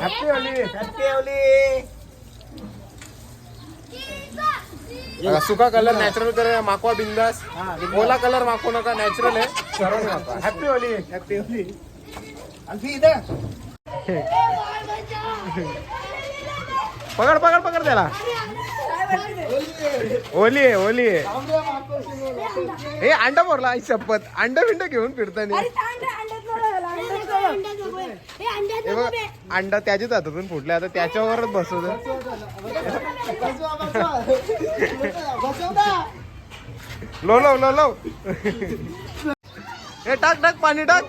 Happy Holi happy Holy. बघा, सुका colour natural colour माकवा बिंदास. ओला कलर माकू नका नॅचरल आहे. सर्वांनी माकवा हॅपी होली. हॅपी होली. आणखी इथं. पकड पकड पकड त्याला. ओली आहे ओली आहे. हे अंडा बोरला आई शपथ. अंडा बिंड घेऊन फिरताना. अंडा त्याच्याच हातातून फुटले आता त्याच्यावरच बसवत लो लो लो लो. हे टाक टाक पाणी टाक.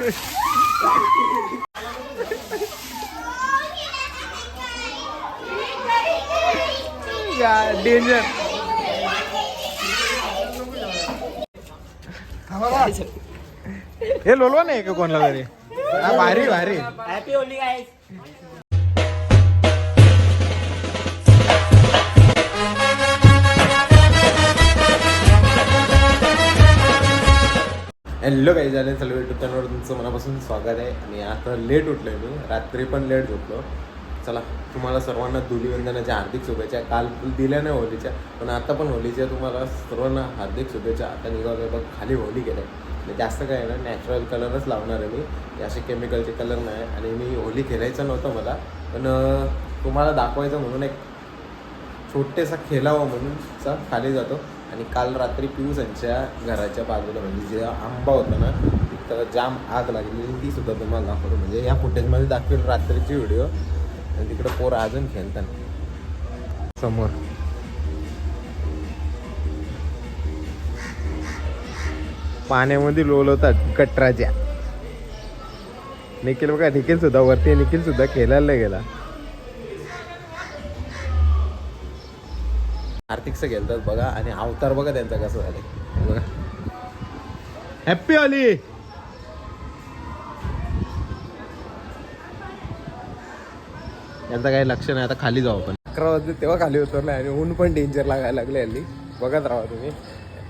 डेंजर हे लोलवा नाही का कोणाला तरी हा, भारी भारी. हॅपी होली गाईस हॅलो काही झाले सर्व युट्यूब चॅनलवर तुमचं मनापासून स्वागत आहे. आणि आता लेट उठलोय मी. रात्री पण लेट झोपलो. चला तुम्हाला सर्वांना धुलीवंदनाच्या हार्दिक शुभेच्छा. काल दिल्या नाही होलीच्या पण आता पण होलीच्या तुम्हाला सर्वांना हार्दिक शुभेच्छा. आता निघालोय बघ खाली होली गेले म्हणजे म्हणजे जास्त काय ना नॅचरल कलरच लावणार आहे मी. असे केमिकलचे कलर नाही आणि मी होली खेळायचं नव्हतं मला. पण तुम्हाला दाखवायचं म्हणून एक छोटेसा खेळावा म्हणून चा खाली जातो. आणि काल रात्री पिऊसांच्या घराच्या बाजूला म्हणजे जे आंबा होता ना तिथं जाम आग लागलेली ती सुद्धा तुम्हाला दाखवतो. म्हणजे या फुटेजमध्ये दाखवेल रात्रीची व्हिडिओ आणि तिकडं पोरं अजून खेळतात समोर. पाण्यामध्ये लोलवतात कटराच्या. निखिल बघा निखिल सुद्धा वरती निखिल सुद्धा खेळायला गेला. आर्थिकचं खेळतात बघा आणि अवतार बघा त्यांचा कसं झाले. बघा. हॅप्पी ऑली यांचं काही लक्ष नाही आता खाली जाऊ आपण. अकरा वाजले तेव्हा खाली उतरलं आणि ऊन पण डेंजर लागायला लागले हल्ली. बघत राहा तुम्ही.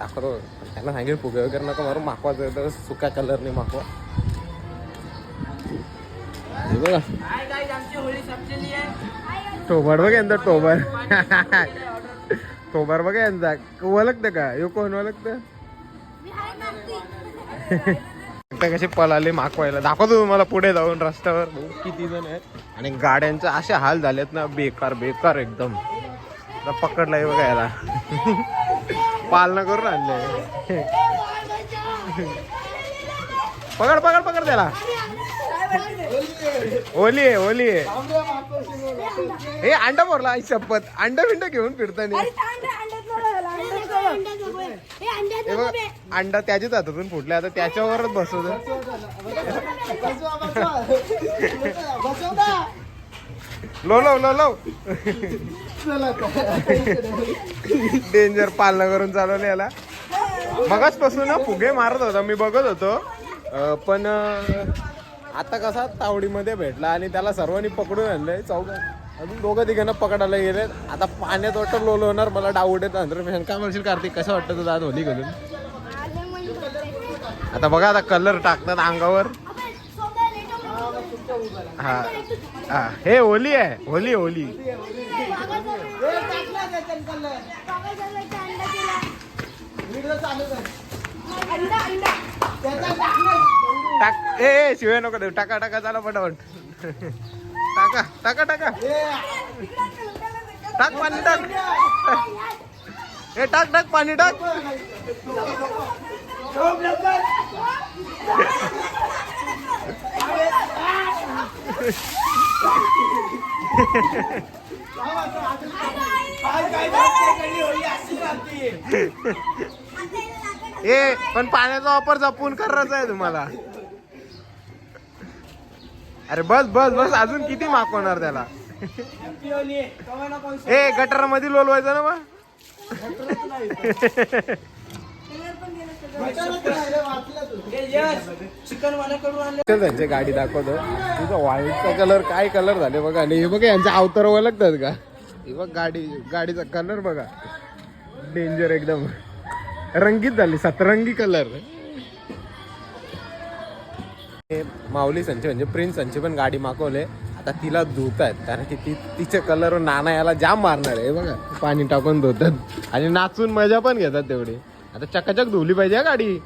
दाखवतो. त्यांना सांगेल फुगे वगैरे नका मारू माकवाचं तर सुका कलरने माकवा हे बघा. टोबर बघ यांचा टोबर. टोबर बघा यांचा. ओळखतं का? यो कोण ओळखतं? कसे पळाले माकवायला दाखवतो तुम्हाला पुढे जाऊन रस्त्यावर. किती जण आहेत. आणि गाड्यांचे असे हाल झालेत ना बेकार बेकार एकदम. पकडलाय बघा याला. पालना करून आणले. पकड पकड पकड त्याला. ओली आहे ओली आहे. हे अंडा बोरला आई शपथ. अंडा बिंड घेऊन फिरताना. हे बघ अंडा त्याच्याच हातातून फुटले. आता त्याच्यावरच बसवत. लो लो लो लो. डेंजर पालना करून चालवलं याला. मगाचपासून ना फुगे मारत होता मी बघत होतो. पण आता कसा तावडीमध्ये भेटला आणि त्याला सर्वांनी पकडून आणलंय. चौघ अजून दोघं तिघांना पकडायला गेले आता पाण्यात वाटतं लोल होणार मला डाऊट येत हंड्रेड पर्सेंट काय म्हणशील कार्तिक? कसं वाटतं तुझं आज होली घालून आता बघा आता कलर टाकतात अंगावर. हा. हा. हे होली आहे. होली होली. टाक. ए ए, शिवाय नको देऊ. टाका टाका झाला पटापट. टाका टाका टाका. टाक पाणी टाक. ए टाक टाक पाणी टाक. ए पण पाण्याचा वापर जपून करायचा आहे तुम्हाला. अरे बस बस बस अजून किती मागवणार त्याला? ना ए गटरमध्ये लोलवायचं ना मग? त्यांची गाडी दाखवतो. तुझा व्हाईटचा कलर काय कलर झाले बघा. आणि हे बघा यांचा अवतार ओळखतात का? हे बघ गाडी गाडीचा कलर बघा. डेंजर एकदम. रंगीत झाली सतरंगी कलर माऊली संचे म्हणजे प्रिन्स संचे पण गाडी मागवले. आता तिला धुत आहेत कारण की ती तिचे कलर नाना याला जाम मारणार आहे. बघा पाणी टाकून धुतात. आणि नाचून मजा पण घेतात तेवढी. आता चकाचक धुवली पाहिजे हा गाडी.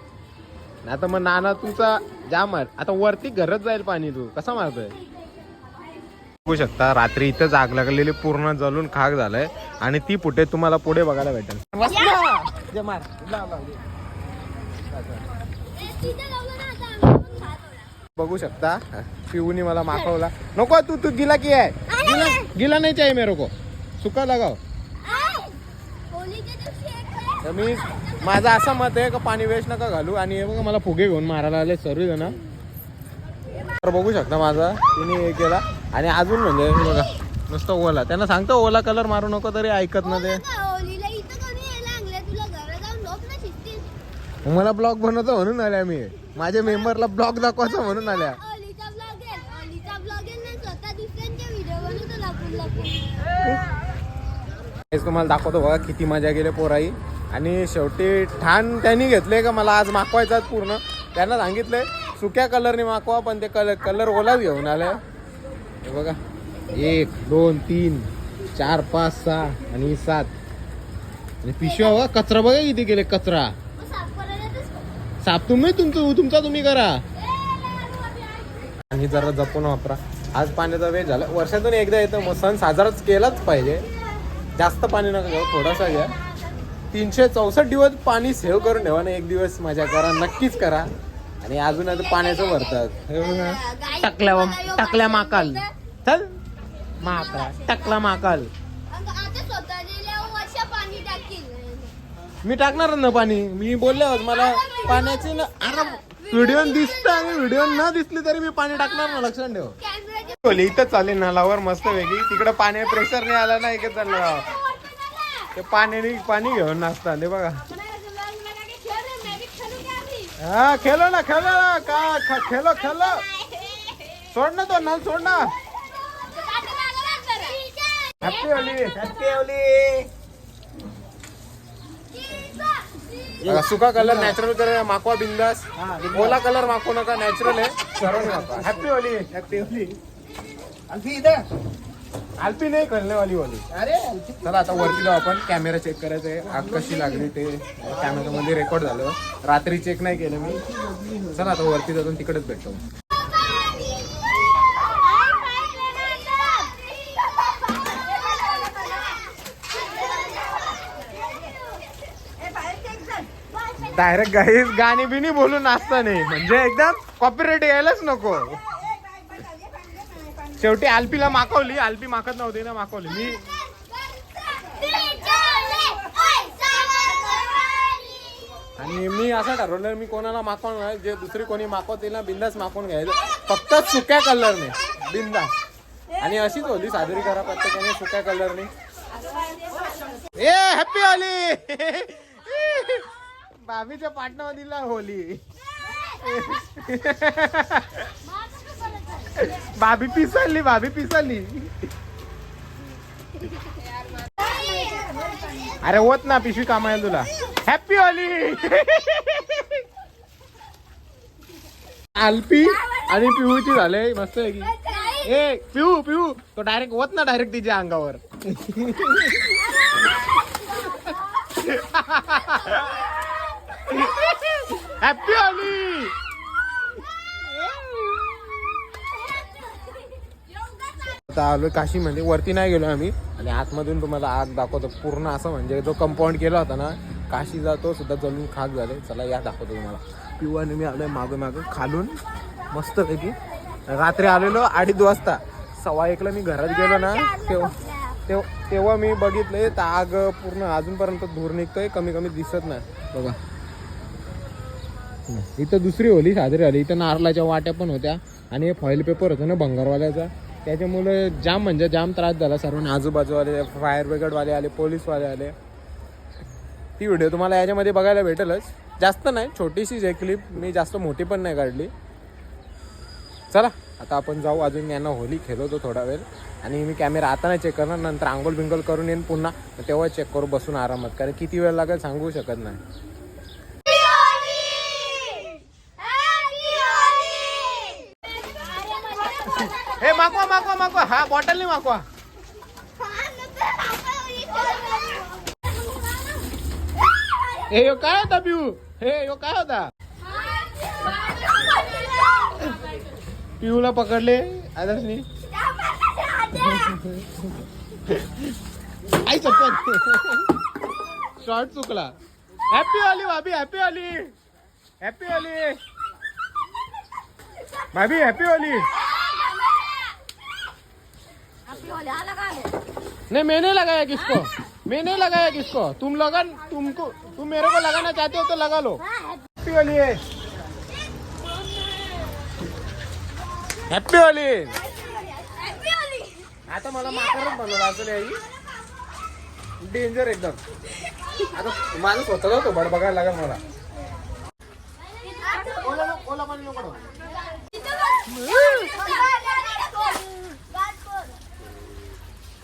नाही तर मग नाना तुमचा जाम मार. आता वरती घरच जाईल पाणी तू. कसा मारतोय? बघू शकता. रात्री इथंच आग लागलेली पूर्ण जलून खाक झालंय. आणि ती पुढे तुम्हाला पुढे बघायला भेटेल. बघू शकता. पिऊनी मला मागवला नको तू तू गिला की आहे. गिला गिला नाही चाहिए मेरे को. सुका लगाव तर मी माझं असं मत आहे का पाणी वेस्ट नका घालू. आणि हे बघा मला फुगे घेऊन मारायला आले. सर्व जण. तर बघू शकता माझा. तिने हे केला. आणि अजून म्हणजे बघा नुसतं ओला. त्यांना सांगतो ओला कलर मारू नको तरी ऐकत ना ते. मला ब्लॉग बनवतो म्हणून आल्या मी. माझ्या मेंबरला ब्लॉग दाखवायचा म्हणून आल्या. हेच तुम्हाला दाखवतो बघा किती मजा गेले पोराई. आणि शेवटी ठाण त्यांनी घेतले का? मला आज मागवायचा पूर्ण. त्यांना सांगितलंय सुक्या कलरने मागवा पण ते कलर कलर ओलाच घेऊन आले. हे बघा. एक दोन तीन चार पाच सहा आणि सात. आणि पिशव्या बघा कचरा बघा इथे गेले कचरा. साप तुम्ही तुमचं तुमचा तुम्ही करा. आणि जरा जपून वापरा. आज पाण्याचा वेळ झाला. वर्षातून एकदा येतं मग सण साजराच केलाच पाहिजे. जास्त पाणी नका घेऊ थोडासा घ्या. तीनशे चौसष्ट दिवस पाणी सेव्ह करून ठेवा ना एक दिवस मजा करा नक्कीच करा. आणि अजून आता पाण्याचं भरतात. हे. टाकल्या टाकल्या माकाल. चल. माका टाकला माकाल. मी टाकणार ना पाणी? मी बोलले मला पाण्याची ना अरे व्हिडिओ दिसत आणि व्हिडिओ न दिसली तरी मी पाणी टाकणार ना लक्षात ठेव. बोलली इथं चालेल नालावर मस्त वेगळी. तिकडे पाणी प्रेशर नाही आला ना इकडे चाललं. ते पाण्याने पाणी घेऊन नाचतात ते बघा. हा खेळलो ना खेळलो ना. का ख- खेळलो खेळलो सोड ना तो नल सोड ना. हॅपी होली हॅपी होली सुका कलर नॅचरल कलर माकवा बिंदास. ओला कलर मागवू नका नॅचरल आहे. मागवा हॅपी होली हॅपी होली आणखी इथं. आलपी नाही कळण्यावाली वाली अरे चला आता वरती जाऊ आपण. कॅमेरा चेक करायचं आहे. आग कशी लागली ते. कॅमेरामध्ये रेकॉर्ड झालं. रात्री चेक नाही केलं मी. चला आता वरती जाऊन तिकडेच भेटतो. डायरेक्ट गाईस गाणी बिनी बोलून नाचता नाही. म्हणजे एकदम कॉपीराईट यायलाच नको. शेवटी आलपीला माकवली आलपी माकत नव्हती ना माकवली. मी आणि मी असं ठरवलं मी कोणाला मागवणार नाही जे दुसरी कोणी मागवतील ना बिंदास मागवून घ्यायचं. फक्त सुक्या कलरने बिंदास. आणि अशीच होली साजरी करा प्रत्येकाने सुक्या कलरने. ए हॅपी होली बाबीच्या पाटणा दिला होली. भाभी पिसळली भाभी पिसळली. अरे होत ना पिशवी कामायला तुला. हॅपी ऑली आलपी आणि पिऊची झाले मस्त आहे की. ए पिऊ पिऊ तो डायरेक्ट होत ना डायरेक्ट तिच्या अंगावर. हॅपी ऑली आता आलोय काशीमध्ये म्हणजे वरती नाही गेलो आम्ही. आणि आतमधून तुम्हाला आग दाखवतो. पूर्ण असं म्हणजे जो कंपाऊंड केला होता ना काशी जातो सुद्धा जळून खाक झाले. चला या दाखवतो तुम्हाला. पिऊ आणि मी आलो मागं मागं खालून. मस्त पैकी रात्री आलेलो अडीच वाजता. सव्वा एकला मी घरात गेलो ना तेव्हा तेव्हा तेव्हा मी बघितलंय तर आग पूर्ण अजूनपर्यंत धूर निघतोय. कमी कमी दिसत नाही. बघा. इथं दुसरी होली साजरी झाली. इथं नारळाच्या वाट्या पण होत्या. आणि हे फॉईल पेपर होतं ना भंगारवाल्याचा. त्याच्यामुळे जाम म्हणजे जाम त्रास झाला सर्वांना. आजूबाजूवाले फायर ब्रिगेडवाले आले पोलीसवाले आले. ती व्हिडिओ तुम्हाला याच्यामध्ये बघायला भेटेलच. जास्त नाही छोटीशीच जे क्लिप मी जास्त मोठी पण नाही काढली. चला आता आपण जाऊ. अजून यांना होली खेळवतो थोडा वेळ. आणि मी कॅमेरा आता नाही चेक करणार. नंतर आंघोळ बिंगोल करून येईन पुन्हा. तेव्हा चेक करू बसून आरामात. कारण किती वेळ लागेल सांगू शकत नाही. मागवा मागवा, हा बॉटलनी मागवा। हे यो काय होता पिऊ हे यो काय होता? पिऊला पकडले आदर्शनी आई चप्पल शॉर्ट चुकला हॅपी ओली भाभी हॅपी ओली हॅपी ओली भाभी हॅपी ओली नहीं मैंने लगाया किसको? मैं नहीं लगाया किसको? तुम लगा तुमको तुम मेरे को लगाना चाहते हो तो लगा लो। हॅपी ओली हॅपी ओली आता मला माकारच बनवलं असं नाही डेंजर एकदम. आता माझं स्वतःला होतो बड बघायला लागेल मला.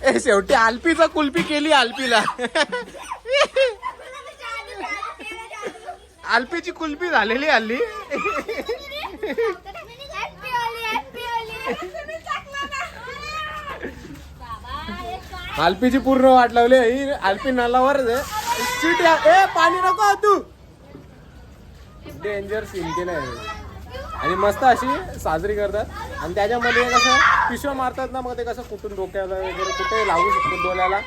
ए शेवटी आलपीचा कुल्फी केली आलपीला. आलपीची कुल्फी झालेली हल्ली आलपीची पूर्ण वाट लावली ही आलपी नालावरच सीट ए पाणी नको तू. डेंजर सीन केलं आहे आणि मस्त अशी साजरी करतात. आणि त्याच्यामध्ये कसं पिशव्या मारतात ना मग ते कसं कुठून डोक्याला वगैरे कुठे लागू शकतो डोल्याला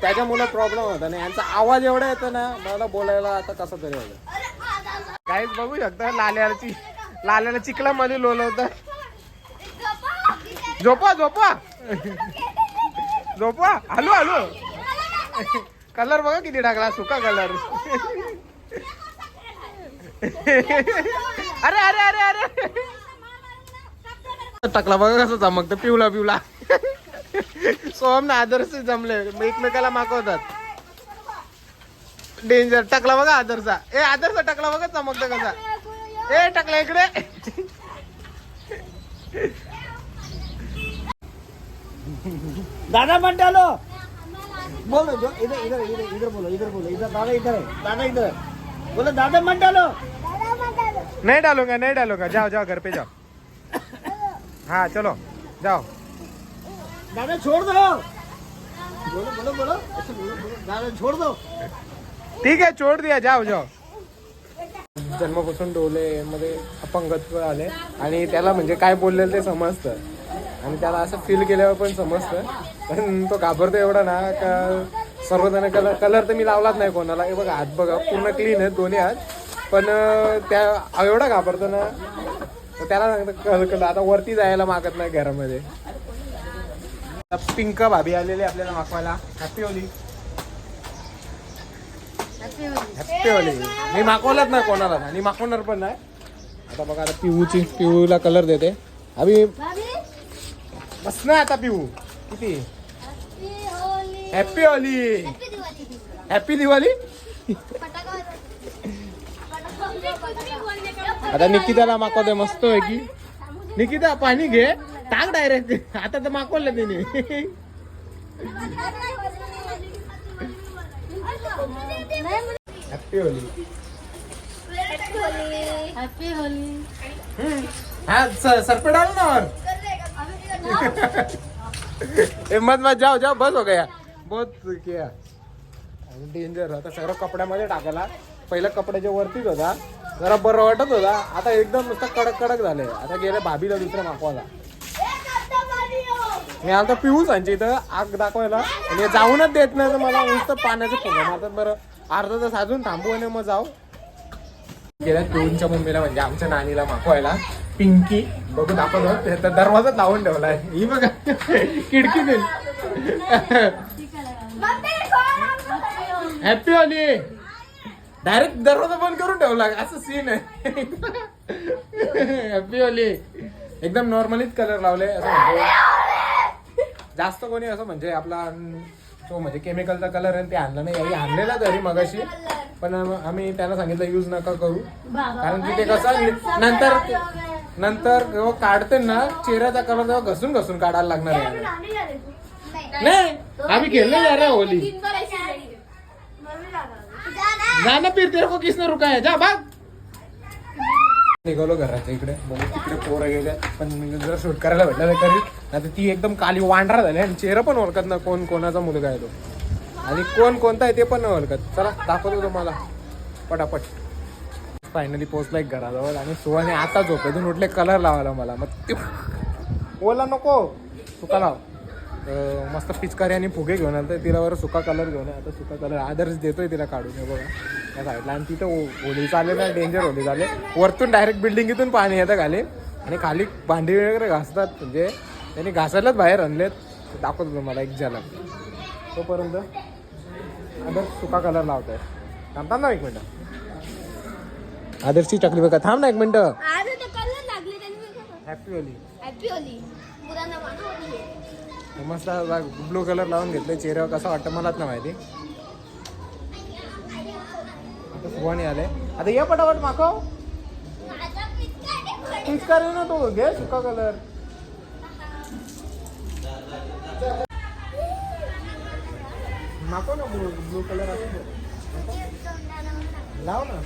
त्याच्यामुळे प्रॉब्लेम होता. नाही यांचा आवाज एवढा येतो ना मला बोलायला आता कसं तरी होतं. काहीच बघू शकता लाल्याची लाल्याला चिखलामध्ये लोलवतं. झोपा झोपा. झोपा. Hello hello. कलर बघा किती टाकला सुका कलर अरे अरे अरे अरे. टाकला बघा कसं चमकतं. पिवला पिवला सोहम ना आदर्श जमले. एकमेकाला मागवतात. डेंजर टाकला बघा आदरचा ए आदरचा टाकला बघा चमकतं कसा. ए टाकला इकडे. दादा डालो बोलो जो इधर इधर इधर इधर बोलो इधर बोलो इधर दादा इधर है दादा इधर है बोलो दादा मन डालो नहीं डालूंगा नहीं डालूंगा जाओ जाओ घर पे जाओ. हाँ चलो जाओ दादा छोड़ दो बोलो बोलो बोलो ऐसे बोलो बोलो दादा छोड़ दो ठीक आहे छोड दिया जाओ जाओ जन्मापासून डोले मध्ये अपंगत्व आले आणि त्याला म्हणजे काय बोललेलं ते समजतं आणि त्याला असं फील केल्यावर पण समजतं पण तो घाबरतो एवढा ना का सर्वजण कलर कलर तर मी लावलाच नाही कोणाला हे बघा हात बघा पूर्ण क्लीन आहेत दोन्ही हात पण त्या एवढा घाबरतो ना त्याला सांगतं आता वरती जायला मागत नाही घरामध्ये. पिंक भाभी आलेली आपल्याला मागवायला. हॅपी होली हॅपी होली मी मागवलंच नाही कोणाला. आणि मागवणार पण नाही. आता बघा आता पिऊची पिऊला कलर देते. अभि बस ना आता पिऊ. किती? हॅपी होली हॅपी दिवाळी आता निकिताला मागवते मस्त आहे की निकिता पाणी घे. टाक डायरेक्ट आता तर मागवलं तिने. हॅपी होली हॅपी होली हाँ डालो ना और मत मत जाओ जाओ बस हो गया. बहुत किया. डेंजर आता सगळं कपड्यामध्ये टाकायला पहिलं कपड्याच्या वरतीच होता. जरा बरं वाटत होता. आता एकदम नुसतं कडक कडक झाले आता गेले भाभीला दुसऱ्या मागवायला. मी आता पिऊ सांचे इथं. आग दाखवायला. आणि हे जाऊनच देत नाही तर मला नुसतं पाण्याचं फुगा मारतात बरं. अर्धा तास अजून थांबू आणि मग जाऊ. गेल्या पिऊंच्या मम्मीला म्हणजे आमच्या नानीला मागवायला. पिंकी बघू दाखवतो दरवाजाच लावून ठेवलाय. ही बघा. खिडकीतून हॅपी होली डायरेक्ट दरवाजा बंद करून ठेवला. असं सीन आहे. हॅपी होली एकदम नॉर्मलीच कलर लावले. असं म्हणजे जास्त कोणी असं म्हणजे आपला तो म्हणजे केमिकलचा कलर आहे ते आणलं नाही. याही आणलेला तरी मगाशी. पण आम्ही त्यांना सांगितलं यूज नका करू. कारण की ते कसं नंतर नंतर जेव्हा काढते ना चेहऱ्याचा कलर तेव्हा घसून घसून काढायला लागणार आहे. नाही आम्ही खेळले जा रे होली. जाना फिर तेरे को किसने रुकाया? जा भाग। निघालो घराच्या इकडे. बघू तिकडे पोरं गेले. पण जर शूट करायला भेटलं नाही तरी. नाही ती एकदम काली वांढरा झाली आणि चेहरा पण ओळखत ना कोण कोणाचा मुलगा आहे तो. आणि कोण कोणता आहे ते पण नाही ओळखत. चला दाखवतो तुम्हाला. पटापट. फायनली पोहोचला एक घराजवळ आणि सुहाने आता झोपेतून उठले कलर लावायला मला. मग ते ओला नको. सुका लाव. मस्त पिचकारी आणि फुगे घेऊन आलं तर तिला बरं सुका कलर घेऊन आहे. आता सुका कलर आदर्श देतोय तिला काढून हे बघा. त्या साईडला आणि तिथं ओली चालले ना डेंजर ओली चालले वरतून डायरेक्ट बिल्डिंगीतून पाणी येतं खाली. आणि खाली भांडी वगैरे घासतात. म्हणजे त्यांनी घासायलाच बाहेर आणलेत. दाखवतो तुम्हाला एक झाला तोपर्यंत आदर्श सुका कलर लावतोय. थांबतात ना एक मिनटं. आदर्शची चकली बघा. थांब ना एक मिनटं. हॅपी होली मस्त ब्लू कलर लावून घेतलं चेहऱ्यावर कसं वाटतं मलाच नाही माहिती. आता सुवाणी आले. आता ये पटापट माखव पिचकारी ना तो घे सुका कलर माखव ना ब्लू ब्लू कलर लाव ना.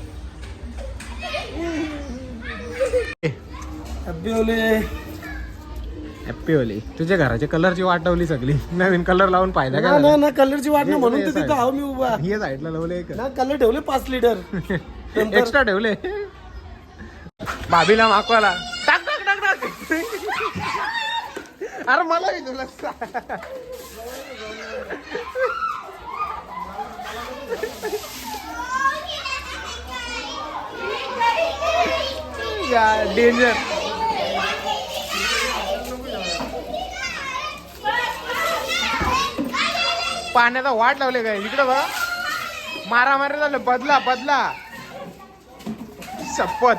ओले हॅप्पी ओली तुझ्या घराच्या कलरची वाटवली सगळी. नवीन कलर लावून फायदा ना काय ना? ना कलरची वाट ना ये- म्हणून ये तर तिथं. आहो मी उभा. हे साईडला लावले एक. ना कलर ठेवले पाच लिटर एक्स्ट्रा ठेवले. भाभीला मागवाला. टाक टाक टाक टाक. अरे मला बी तुला डेंजर पाण्याचा वाट लावले काय? इकडं बघ. मारामारी झालं. बदला बदला. शपथ.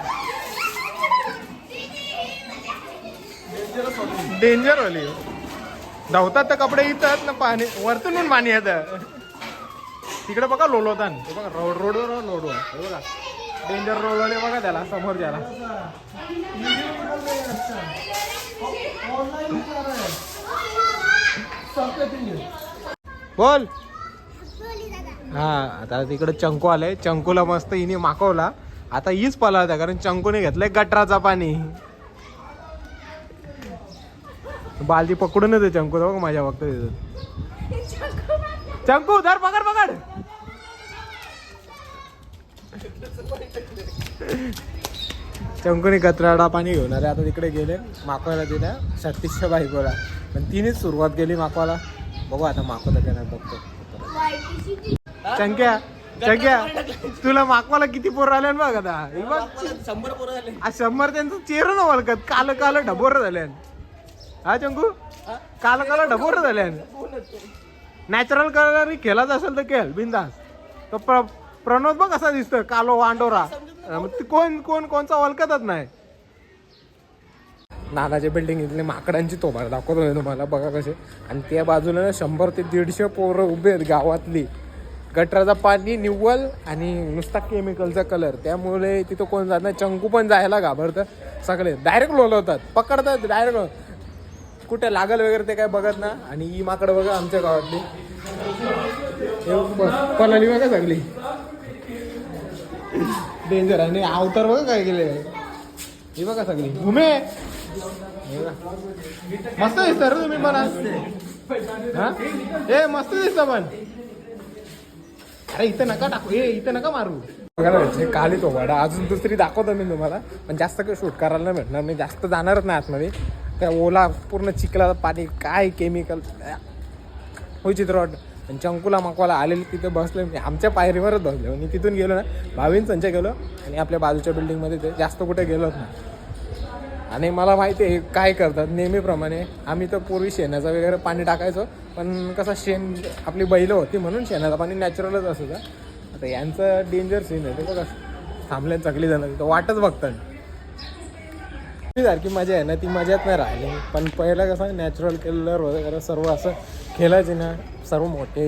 डेंजर वाली. धावतात तर कपडे इथं ना पाणी. वरतून पाणी येतं. तिकडे बघा लोलोतान हे बघा रोड रोडवर लोडवर. हे बघा. डेंजर रोडवाले बघा त्याला समोर त्याला. बोल. हा आता तिकडे चंकू आलाय चंकूला मस्त हिने माकवला. आता हीच पलावत्या कारण चंकूने घेतलंय गटराचा पाणी. बालदी पकडूनच आहे चंकू बघ माझ्या तिथं. चंकू धर पकड पकड. चंकूने कचराडा पाणी घेऊन आले. आता तिकडे गेले माकवायला तिला सतीशच्या बायकोला. पण तिनेच सुरुवात केली माकवाला. बघू आता माकवला का नाही बघतो. चंक्या चंक्या तुला माकवाला किती पोर आले बघ आता. शंभर पोरं झाले शंभर त्यांचं चेहरा न ओळखत. काल काल ढबोर झाल्यान हा चंकू? काल काल ढबोर झाल्यान नॅचरल कलर खेळत असेल तर खेळ बिंदास. तो प्र प्रणोद बघ कसा दिसतोय कालो वांडोरा. कोण कोण कोणचा ओळखतच नाही. नानाच्या बिल्डिंग इथले माकडांची तोबार दाखवतो मी तुम्हाला बघा कसे. आणि त्या बाजूला ना शंभर ते दीडशे पोरं उभे आहेत गावातली. गटराचा पाणी निव्वल आणि नुसता केमिकलचा कलर त्यामुळे तिथं कोण जात नाही चंकू पण जायला घाबरतं सगळे. डायरेक्ट लोलवतात पकडतात डायरेक्ट कुठे लागल वगैरे ते काय बघत ना. आणि ही माकडं बघा आमच्या गावातली. बघ, पलाली बघा सगळी. डेंजर आणि अवतार बघा काय गेले ही बघा सगळी. घुमे. मस्त दिसत रे तुम्ही पण ए मस्त दिसत पण. अरे इथं नका टाकू. ए इथं नका मारू. बघायला काली तो वाडा. अजून दुसरी दाखवतो मी तुम्हाला. पण जास्त काही शूट करायला नाही भेटणार. नाही जास्त जाणारच नाही आतमध्ये. त्या ओला पूर्ण चिखला पाणी काय केमिकल हो चित्रपट आणि चंकूला मकवाला आलेले तिथे बसले मी. आमच्या पायरीवरच बसले आणि तिथून गेलो ना भावीन संचय गेलो. आणि आपल्या बाजूच्या बिल्डिंगमध्ये ते जास्त कुठे गेलोच नाही. आणि मला माहिती आहे काय करतात नेहमीप्रमाणे आम्ही तर पूर्वी शेणाचं वगैरे पाणी टाकायचो पण कसं शेण आपली बैलं होती म्हणून शेणाचं पाणी नॅचरलच असायचं आता यांचं डेंजर सीन आहे ते बघा. थांबले चकली जाणार तिथं वाटच बघतात. ती सारखी मजा आहे ना ती मजाच नाही राहिली. पण पहिलं कसं नॅचरल कलर वगैरे सर्व असं खेळायचे ना सर्व मोठे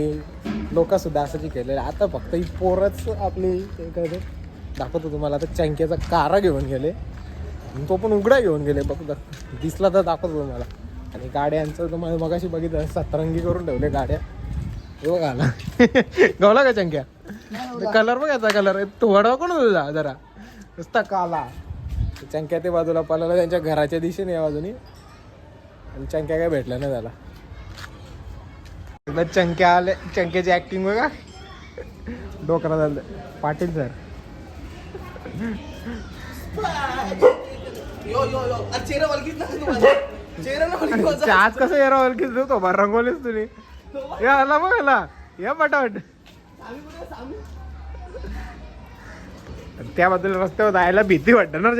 लोकसुद्धा असं जे केलेलं आता फक्त ही पोरच आपली दाखवतो तुम्हाला आता चंक्याचा कारा घेऊन गेले. तो पण उघडा घेऊन गेले बघ. दिसला तर दाखवतो तुम्हाला आणि गाड्यांचं तुम्हाला मगाशी बघितलं सतरंगी करून ठेवले गाड्या. हे बघा आला. गवला का चंक्या? कलर बघ याचा कलर तो वडवा कोण तुझा जरा? नुसता काला. चंक्या ते बाजूला पळाला त्यांच्या घराच्या दिशेने या बाजूनी. आणि चंक्या काय भेटला नाही त्याला. एकदा चंक्या आले चंक्याची ऍक्टिंग बघा. डोकरा झालं. पाटील सर आज कसं येरा ओळखीच देतो बा रंगवलीस तुम्ही. या आला बघ आला. या पटापट. त्याबद्दल रस्त्यावर जायला भीती वाटत ना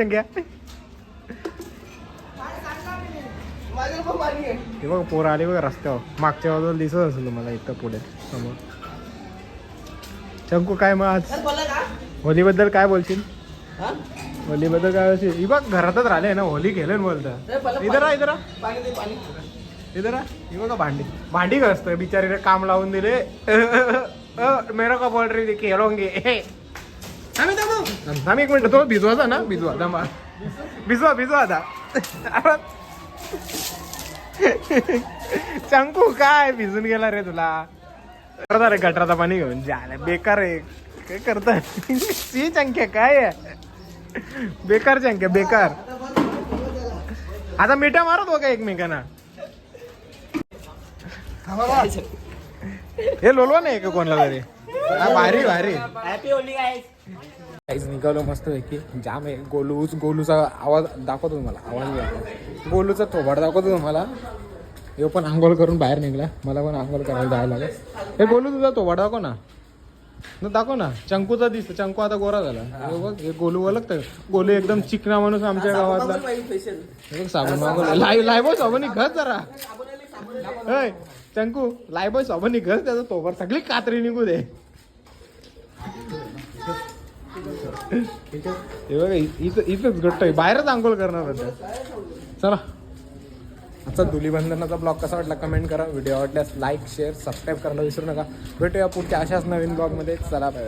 हे बघ पोरं आली बघ रस्त्यावर. मागच्या बाजूला दिसत असेल तुम्हाला इथं पुढे समोर. चंकू काय मग आज? होलीबद्दल काय बोलशील? होलीबद्दल काय बोलशील ही बघ घरातच राहिले ना होली खेळेन बोलता. इधर आ इधर इधर आ ही बघा भांडी. भांडी घासतोय बिचारीने काम लावून दिले. मेरा का बोल रही खेळोंगे थांब एक मिनिट तो भिजवाचा ना भिजवा दमा भिजवा भिजवा आता. चंकू काय भिजून गेला रे तुला? करता रे गटराचा पाणी घेऊन. झालं बेकार आहे. काय करता? सी चंक्या काय आहे? बेकार चंक्या बेकार. आता मिठा मारत हो का एकमेकांना? हे लोलवा नाही का कोणाला तरी? भारी भारी. काहीच निघालो मस्त पैकी. जाम आहे. गोलूच गोलूचा आवाज दाखवतो तुम्हाला. आवाज घ्या गोलूचा थोबाड दाखवतो तुम्हाला. हे पण आंघोळ करून बाहेर निघला. मला पण आंघोळ करायला जायला लागेल. हे गोलू तुझा थोबाड दाखव ना. न दाखव ना. चंकूचा दिसतो. चंकू आता गोरा झाला. हे. बघ हे गोलू ओळखतं गोलू एकदम चिकना माणूस आमच्या गावातला. हे बघ साबण मागवलं. लाय लायबॉय साबण घस जरा. होय चंकू लायबॉय साबण घस त्याचा तोबर सगळी कात्री निघू दे. हे बघा इथं इथंच घट्ट बाहेरच आंघोळ करणार चला. आजचा धुलीबंधनाचा ब्लॉग कसा वाटला कमेंट करा. व्हिडिओ आवडल्यास लाईक शेअर सबस्क्राईब करायला विसरू नका. भेटूया पुढच्या अशाच नवीन ब्लॉगमध्ये. चला बाय